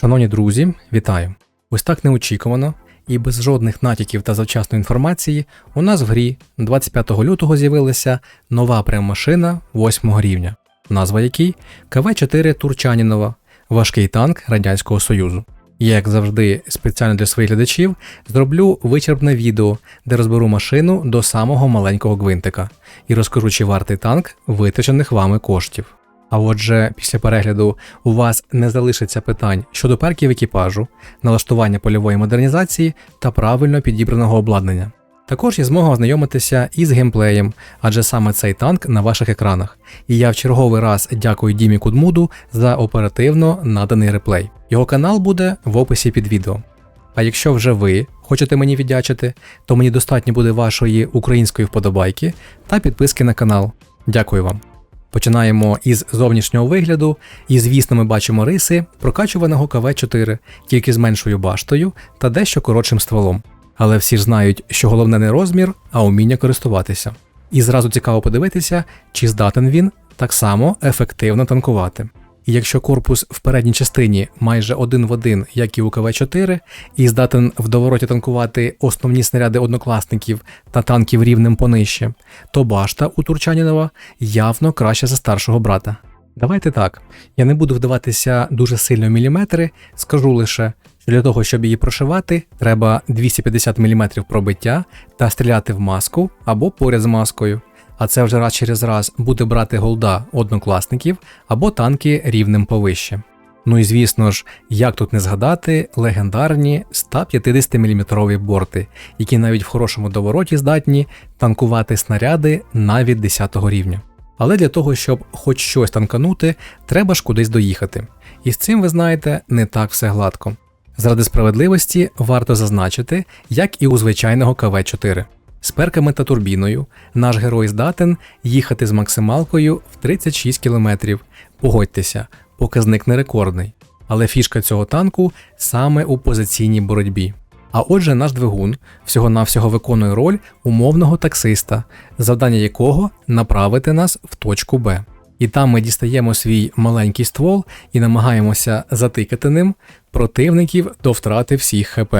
Шановні друзі, вітаю! Ось так неочікувано і без жодних натяків та завчасної інформації у нас в грі 25 лютого з'явилася нова прем-машина 8 рівня, назва якій КВ-4 Турчанінова, важкий танк Радянського Союзу. Я, як завжди, спеціально для своїх глядачів зроблю вичерпне відео, де розберу машину до самого маленького гвинтика і розкажу, чи вартий танк витрачених вами коштів. А отже, після перегляду у вас не залишиться питань щодо перків екіпажу, налаштування польової модернізації та правильно підібраного обладнання. Також є змога ознайомитися із геймплеєм, адже саме цей танк на ваших екранах. І я в черговий раз дякую Дімі Кудмуду за оперативно наданий реплей. Його канал буде в описі під відео. А якщо вже ви хочете мені віддячити, то мені достатньо буде вашої української вподобайки та підписки на канал. Дякую вам. Починаємо із зовнішнього вигляду, і звісно, ми бачимо риси прокачуваного КВ-4, тільки з меншою баштою та дещо коротшим стволом. Але всі ж знають, що головне не розмір, а уміння користуватися. І зразу цікаво подивитися, чи здатен він так само ефективно танкувати. Якщо корпус в передній частині майже один в один, як і у КВ-4, і здатен в довороті танкувати основні снаряди однокласників та танків рівнем понижче, то башта у Турчанінова явно краща за старшого брата. Давайте так, я не буду вдаватися дуже сильно в міліметри, скажу лише, що для того, щоб її прошивати, треба 250 мм пробиття та стріляти в маску або поряд з маскою а це вже раз через раз буде брати голда однокласників або танки рівнем повище. Ну і звісно ж, як тут не згадати легендарні 150 мм борти, які навіть в хорошому довороті здатні танкувати снаряди навіть 10 рівня. Але для того, щоб хоч щось танканути, треба ж кудись доїхати. І з цим, ви знаєте, не так все гладко. Заради справедливості варто зазначити, як і у звичайного КВ-4. З перками та турбіною наш герой здатен їхати з максималкою в 36 км. Погодьтеся, показник не рекордний. Але фішка цього танку саме у позиційній боротьбі. А отже, наш двигун всього-навсього виконує роль умовного таксиста, завдання якого направити нас в точку Б. І там ми дістаємо свій маленький ствол і намагаємося затикати ним противників до втрати всіх ХП.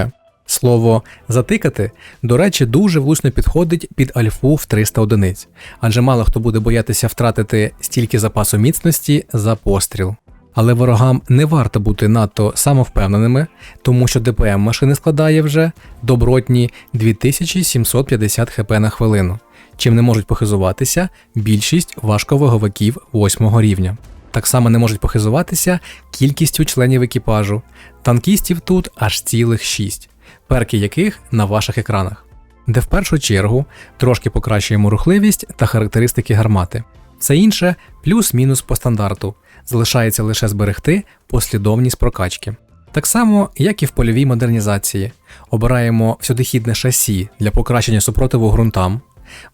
Слово затикати, до речі, дуже влучно підходить під альфу в 300 одиниць, адже мало хто буде боятися втратити стільки запасу міцності за постріл. Але ворогам не варто бути надто самовпевненими, тому що ДПМ машини складає вже добротні 2750 хп на хвилину, чим не можуть похизуватися більшість важковаговиків 8 рівня. Так само не можуть похизуватися кількістю членів екіпажу. Танкістів тут аж цілих 6 перки яких на ваших екранах, де в першу чергу трошки покращуємо рухливість та характеристики гармати. Все інше плюс-мінус по стандарту, залишається лише зберегти послідовність прокачки. Так само, як і в польовій модернізації, обираємо всюдихідне шасі для покращення супротиву ґрунтам,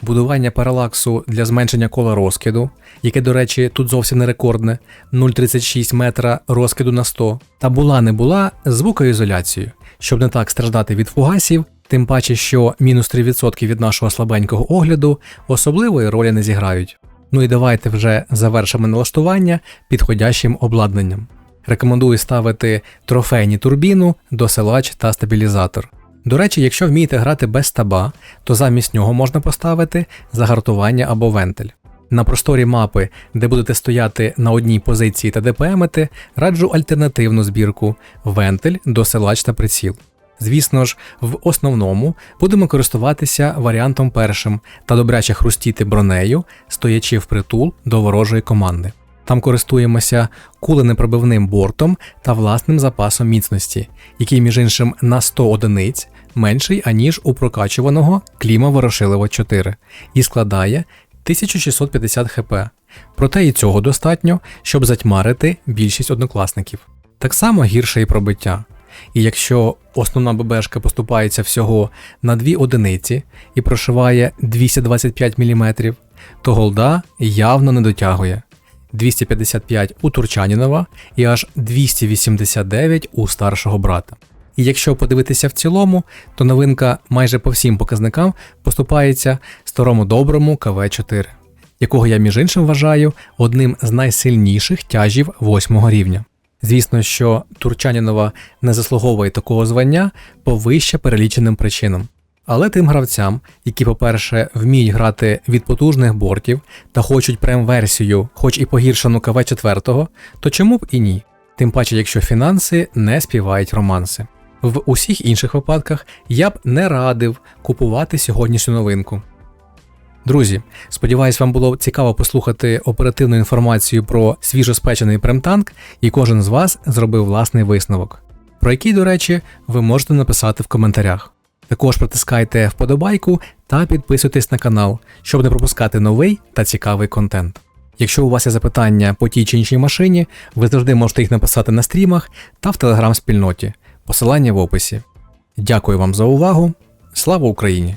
будування паралаксу для зменшення кола розкиду, яке, до речі, тут зовсім не рекордне 0,36 метра розкиду на 100, та була не була звукоізоляцією, щоб не так страждати від фугасів, тим паче, що мінус 3% від нашого слабенького огляду особливої ролі не зіграють. Ну і давайте вже завершимо налаштування підходящим обладнанням. Рекомендую ставити трофейні турбіну, досилач та стабілізатор. До речі, якщо вмієте грати без таба, то замість нього можна поставити загартування або вентиль. На просторі мапи, де будете стояти на одній позиції та ДПМити, раджу альтернативну збірку вентиль, досилач та приціл. Звісно ж, в основному будемо користуватися варіантом першим та добряче хрустіти бронею, стоячи впритул до ворожої команди. Там користуємося куленепробивним бортом та власним запасом міцності, який, між іншим, на 100 одиниць менший аніж у прокачуваного кліма Ворошилова 4 і складає 1650 хп. Проте і цього достатньо, щоб затьмарити більшість однокласників. Так само гірше і пробиття. І якщо основна ББшка поступається всього на 2 одиниці і прошиває 225 мм, то голда явно не дотягує 255 у Турчанінова і аж 289 у старшого брата. І якщо подивитися в цілому, то новинка майже по всім показникам поступається старому доброму КВ-4, якого я між іншим вважаю одним з найсильніших тяжів 8 рівня. Звісно, що Турчанінова не заслуговує такого звання по вище переліченим причинам. Але тим гравцям, які, по-перше, вміють грати від потужних бортів та хочуть прем-версію, хоч і погіршену КВ 4, то чому б і ні? Тим паче, якщо фінанси не співають романси. В усіх інших випадках я б не радив купувати сьогоднішню новинку. Друзі, сподіваюсь, вам було цікаво послухати оперативну інформацію про свіжоспечений премтанк, і кожен з вас зробив власний висновок, про який, до речі, ви можете написати в коментарях. Також протискайте вподобайку та підписуйтесь на канал, щоб не пропускати новий та цікавий контент. Якщо у вас є запитання по тій чи іншій машині, ви завжди можете їх написати на стрімах та в телеграм-спільноті. Посилання в описі. Дякую вам за увагу. Слава Україні!